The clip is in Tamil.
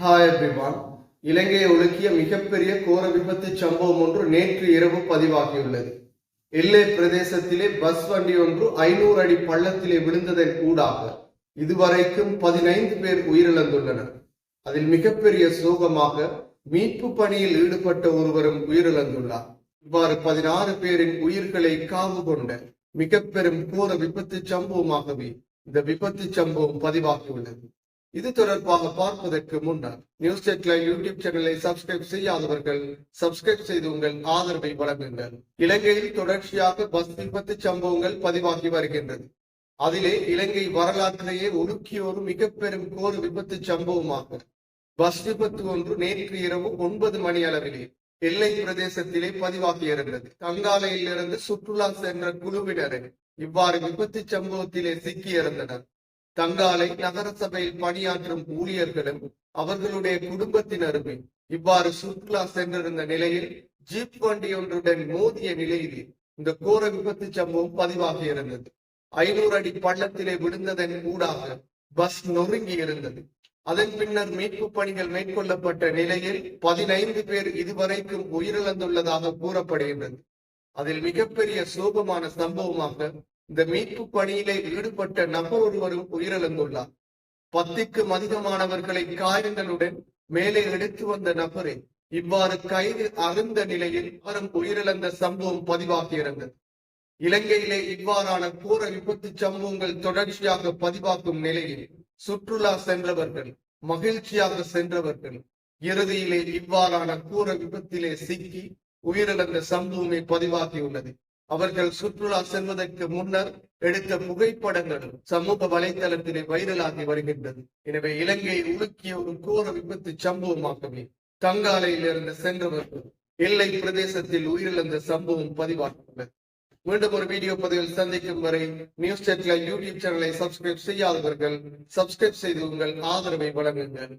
ஹாய் எவ்ரிவான் இலங்கையை ஒழுக்கிய மிகப்பெரிய கோர விபத்து சம்பவம் ஒன்று நேற்று இரவு பதிவாகியுள்ளது. எல்லை பிரதேசத்திலே பஸ் வண்டி ஒன்று ஐநூறு அடி பள்ளத்திலே விழுந்ததன் ஊடாக இதுவரைக்கும் பதினைந்து பேர் உயிரிழந்துள்ளனர். அதில் மிகப்பெரிய சோகமாக மீட்பு பணியில் ஈடுபட்ட ஒருவரும் உயிரிழந்துள்ளார். இவ்வாறு பதினாறு பேரின் உயிர்களை காவு கொண்ட மிக பெரும் கோர விபத்து சம்பவமாகவே இந்த விபத்து சம்பவம் பதிவாகியுள்ளது. இது தொடர்பாக பார்ப்பதற்கு முன்னர் நியூஸ் செட்ல யூடியூப் சேனலை சப்ஸ்கிரைப் செய்யாதவர்கள் சப்ஸ்கிரைப் செய்து உங்கள் ஆதரவை வழங்குங்கள். இலங்கையில் தொடர்ச்சியாக பஸ் விபத்து சம்பவங்கள் பதிவாகி வருகின்றது. அதிலே இலங்கை வரலாற்றிலேயே உலுக்கிய ஒரு மிக பெரும் கோர விபத்து சம்பவமாக பஸ் விபத்து ஒன்று நேற்று இரவு ஒன்பது மணி அளவிலே எல்லை பிரதேசத்திலே பதிவாகி இருந்தது. தங்காலையில் இருந்து சுற்றுலா சென்ற குழுவினரை இவ்வாறு விபத்து சம்பவத்திலே சிக்கியிருந்தனர். தங்காலை நகரசபையில் பணியாற்றும் ஊழியர்களும் அவர்களுடைய குடும்பத்தினருமே இவ்வாறு சுற்றுலா சென்றிருந்த நிலையில் ஜீப் வண்டி ஒன்றுடன் மோதிய நிலையில் இந்த கோர விபத்து சம்பவம் பதிவாகி இருந்தது. ஐநூறு அடி பள்ளத்திலே விழுந்ததன் ஊடாக பஸ் நொறுங்கி இருந்தது. அதன் பின்னர் மீட்பு பணிகள் மேற்கொள்ளப்பட்ட நிலையில் பதினைந்து பேர் இதுவரைக்கும் உயிரிழந்துள்ளதாக கூறப்படுகின்றது. அதில் மிகப்பெரிய சோகமான சம்பவமாக இந்த மீட்பு பணியிலே ஈடுபட்ட நபர் ஒருவரும் உயிரிழந்துள்ளார். பத்துக்கும் அதிகமானவர்களை காயங்களுடன் மேலே எடுத்து வந்த நபரை இவ்வாறு கைது அருந்த நிலையில் அவரும் உயிரிழந்த சம்பவம் பதிவாகி இருந்தது இலங்கையிலே இவ்வாறான கோர விபத்து சம்பவங்கள் தொடர்ச்சியாக பதிவாக்கும் நிலையில் சுற்றுலா சென்றவர்கள் மகிழ்ச்சியாக சென்றவர்கள் இறுதியிலே இவ்வாறான கோர விபத்திலே சிக்கி உயிரிழந்த சம்பவமே பதிவாகியுள்ளது. அவர்கள் சுற்றுலா செல்வதற்கு முன்னர் எடுத்த புகைப்படங்கள் சமூக வலைதளத்திலே வைரலாகி வருகின்றது. எனவே இலங்கையை உலுக்கிய ஒரு கோர விபத்து சம்பவமாகவே தங்காலையில் இருந்து சென்றவர்கள் எல்லை பிரதேசத்தில் உயிரிழந்த சம்பவம் பதிவாகியுள்ளது. மீண்டும் ஒரு வீடியோ பதிவில் சந்திக்கும் வரை நியூஸ் செட்ல யூடியூப் சேனலை சப்ஸ்கிரைப் செய்யாதவர்கள் சப்ஸ்கிரைப் செய்து உங்கள் ஆதரவை வழங்குங்கள்.